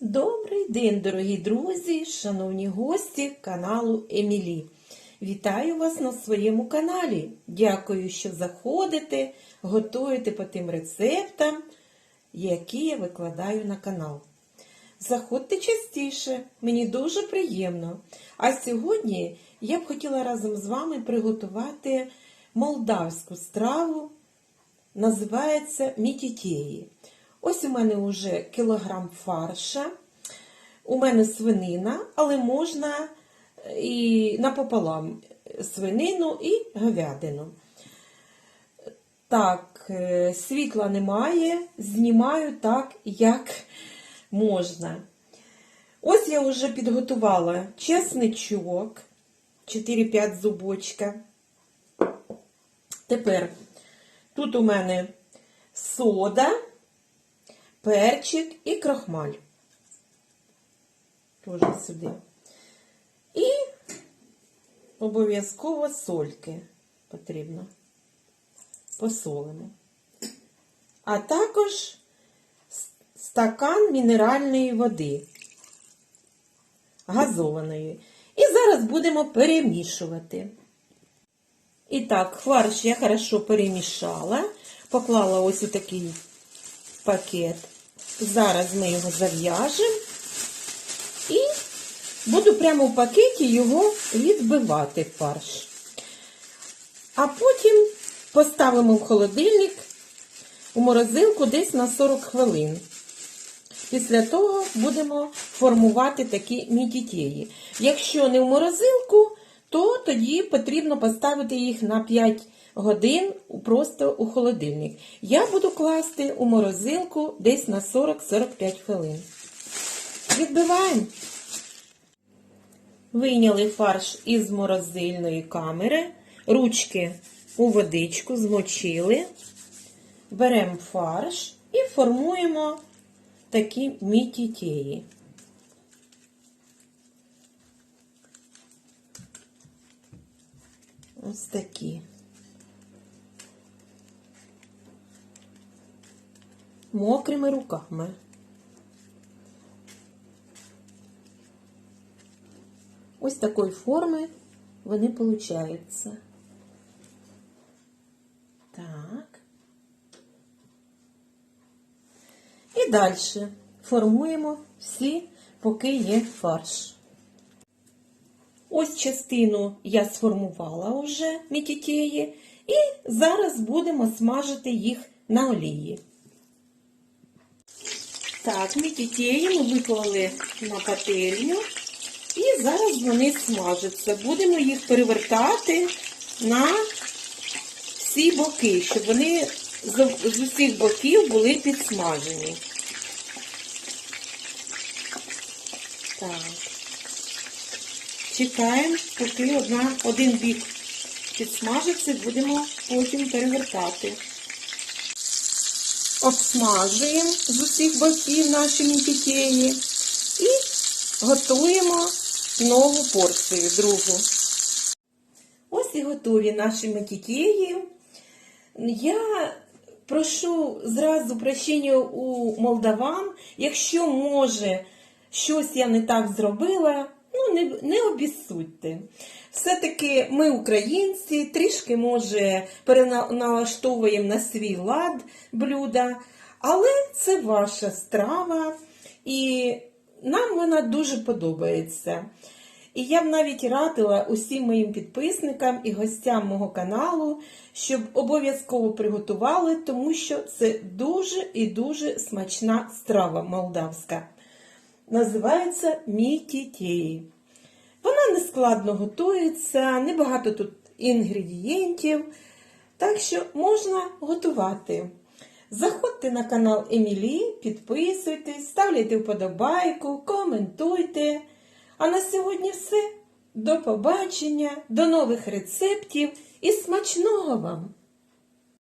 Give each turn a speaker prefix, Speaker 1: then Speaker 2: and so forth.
Speaker 1: Добрий день, дорогі друзі, шановні гості каналу Емілі. Вітаю вас на своєму каналі. Дякую, що заходите, готуєте по тим рецептам, які я викладаю на канал. Заходьте частіше, мені дуже приємно. А сьогодні я б хотіла разом з вами приготувати молдавську страву називається мітітєї. Ось у мене вже кілограм фарша, у мене свинина, але можна і напополам свинину і говядину. Так, е, світла немає, знімаю так, як можна. Ось я вже підготувала чесничок, 4-5 зубочка. Тепер тут у мене сода, перчик і крохмаль. Тоже сюди. І обов'язково сольки потрібно. Посолимо. А також стакан мінеральної води, газованої. І зараз будемо перемішувати. І так, фарш я хорошо перемішала, поклала ось у такий пакет. Зараз ми його зав'яжемо і буду прямо в пакеті його відбивати фарш. А потім поставимо в холодильник у морозилку десь на 40 хвилин. Після того будемо формувати такі мітітєї. Якщо не в морозилку, то тоді потрібно поставити їх на 5 годин просто у холодильник. Я буду класти у морозилку десь на 40-45 хвилин. Відбиваємо. Вийняли фарш із морозильної камери, ручки у водичку змочили, беремо фарш і формуємо такі мітітєї. Ось такі. Мокрими руками. Ось такої форми вони получаються. Так. І далі формуємо всі, поки є фарш. Ось частину я сформувала вже мітітєї, і зараз будемо смажити їх на олії. Так, ми виклали на пательню, і зараз вони смажаться. Будемо їх перевертати на всі боки, щоб вони з усіх боків були підсмажені. Так. Чекаємо, поки одна, один бік підсмажиться, будемо потім перевертати. Обсмажуємо з усіх боків наші мітітєї і готуємо нову порцію, другу. Ось і готові наші мітітєї. Я прошу зразу прощення у молдаван, якщо може щось я не так зробила. Ну, не, не обіссудьте. Все-таки ми, українці, трішки, може, переналаштовуємо на свій лад блюда, але це ваша страва, і нам вона дуже подобається. І я б навіть радила усім моїм підписникам і гостям мого каналу, щоб обов'язково приготували, тому що це дуже і дуже смачна страва молдавська називається мітітєї. Вона нескладно готується, небагато тут інгредієнтів, так що можна готувати. Заходьте на канал Емілі, підписуйтесь, ставляйте вподобайку, коментуйте. А на сьогодні все. До побачення, до нових рецептів і смачного вам!